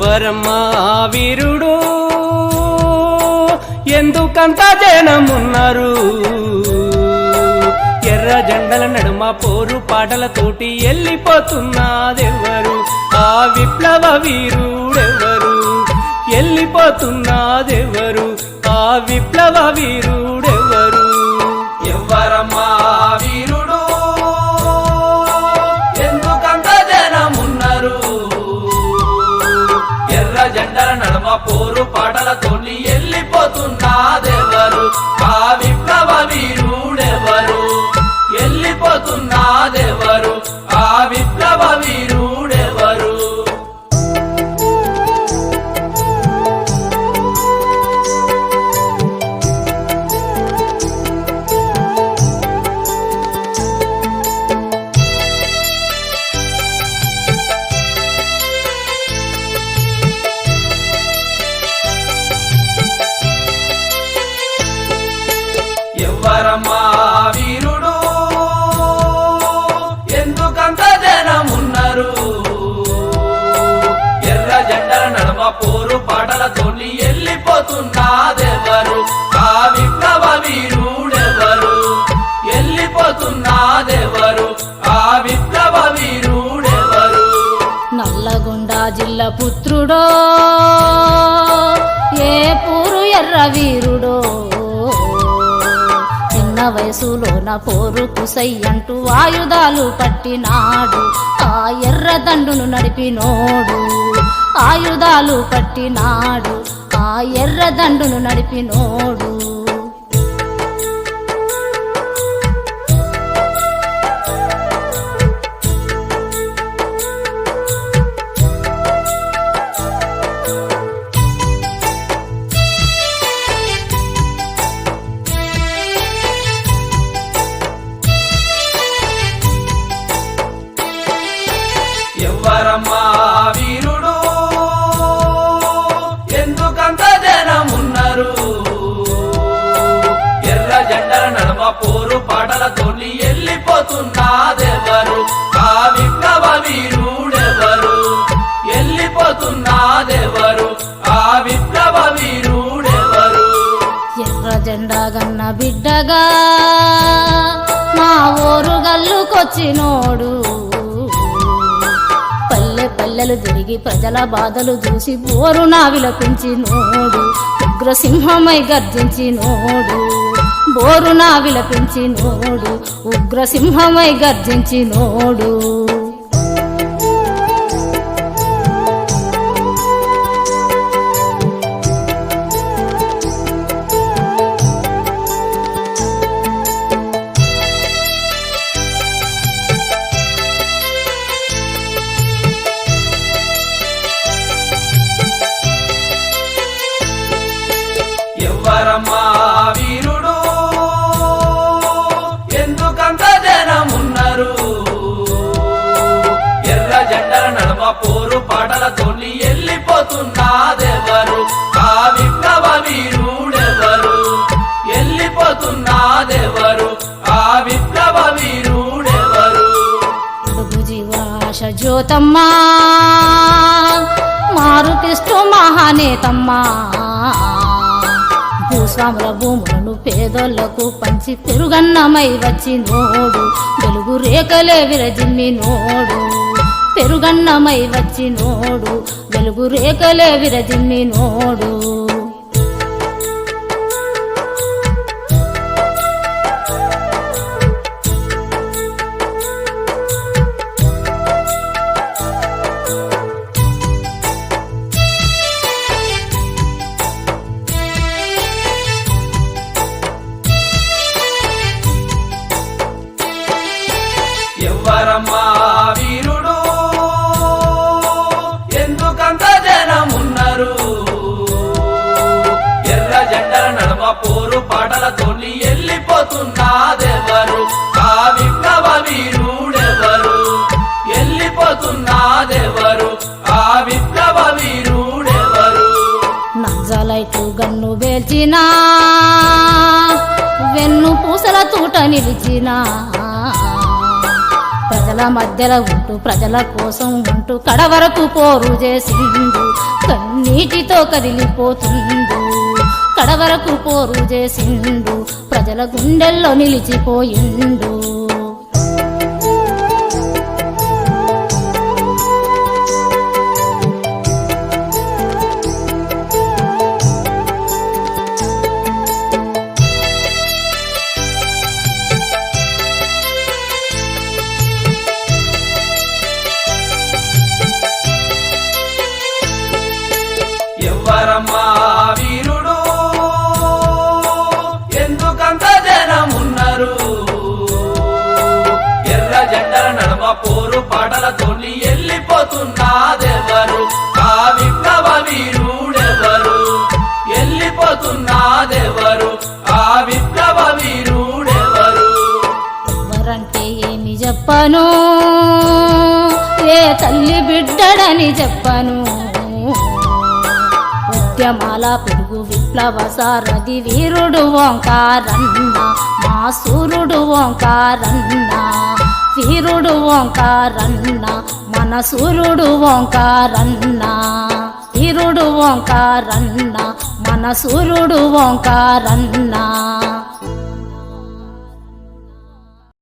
ఎవ్వరమ్మా వీరుడు. ఎందుకంత జనమున్నారు? ఎర్ర జెండల నడుమ పోరు పాటలతోటి వెళ్ళిపోతున్నాదెవ్వరు ఆ విప్లవ వీరుడెవ్వరు? వెళ్ళిపోతున్నాదెవ్వరు ఆ విప్లవ వీరుడు వీరుడో? ఏ పూరు ఎర్ర వీరుడో? చిన్న వయసులో నా పోరు కుసై అంటూ ఆయుధాలు పట్టినాడు. ఆ ఎర్ర దండును నడిపినోడు. ఆయుధాలు పట్టినాడు. ఆ ఎర్ర దండును నడిపినోడు. పాటలతోని వెళ్ళిపోతున్నాదెవరు ఆ విప్లవ వీరుడెవరు వెళ్ళిపోతున్నాదెవరు ఆ విప్లవ వీరుడెవరు ఎర్ర జెండా గన్న బిడ్డగా మా ఊరు గల్లుకొచ్చినోడు. పల్లె పల్లెలు తిరిగి ప్రజల బాధలు చూసి బోరున విలపించినోడు ఉగ్రసింహమై గర్జించినోడు. బోరున విలపించినోడు ఉగ్రసింహమై గర్జించినోడు. ఎవరమ్మా వెళ్ళిపోతున్నాదెవరు ఆ విప్లవ వీరుడెవరు వెళ్ళిపోతున్నాదెవరు ఆ విప్లవ వీరుడెవరు అడుగు జీవాశ జ్యోతమ్మా మారుతిష్టు మహానేతమ్మా. భూస్వాముల భూములను పేదోళ్ళకు పంచి పెరుగన్నమై వచ్చి నోడు వెలుగు రేఖలే విరజిమ్మినోడు పెరుగన్నమై వచ్చినోడు వెలుగు రేఖలే విరజిమ్మినోడు ఎవ్వరమ్మా వెళ్ళిపోతున్నాదెవరు ఆ విప్లవ వీరుడెవరు వెళ్ళిపోతున్నాదెవరు ఆ విప్లవ వీరుడెవరు నజలైటు గన్ను వేల్చినా వెన్ను పూసల తూట నిలిచినా. ప్రజల ప్రజల మధ్యలో ఉంటూ ప్రజల కోసం ఉంటూ కడవరకు పోరు చేసిండు. కన్నీటితో కదిలిపోతుండు. కడవరకు పోరు చేసిండు. ప్రజల గుండెల్లో నిలిచిపోయిండు. ఎవ్వరమ్మా చెప్పను. ఏ తల్లి బిడ్డడని చెప్పను. ఉద్యమాల పెరుగు విప్లవ సారథి వీరుడు ఓంకారన్న మా సూర్యుడు ఓంకారన్న వీరుడు ఓంకారన్న మన సూర్యుడు ఓంకారన్న వీరుడు ఓంకారన్న మన సూర్యుడు ఓంకారన్నా.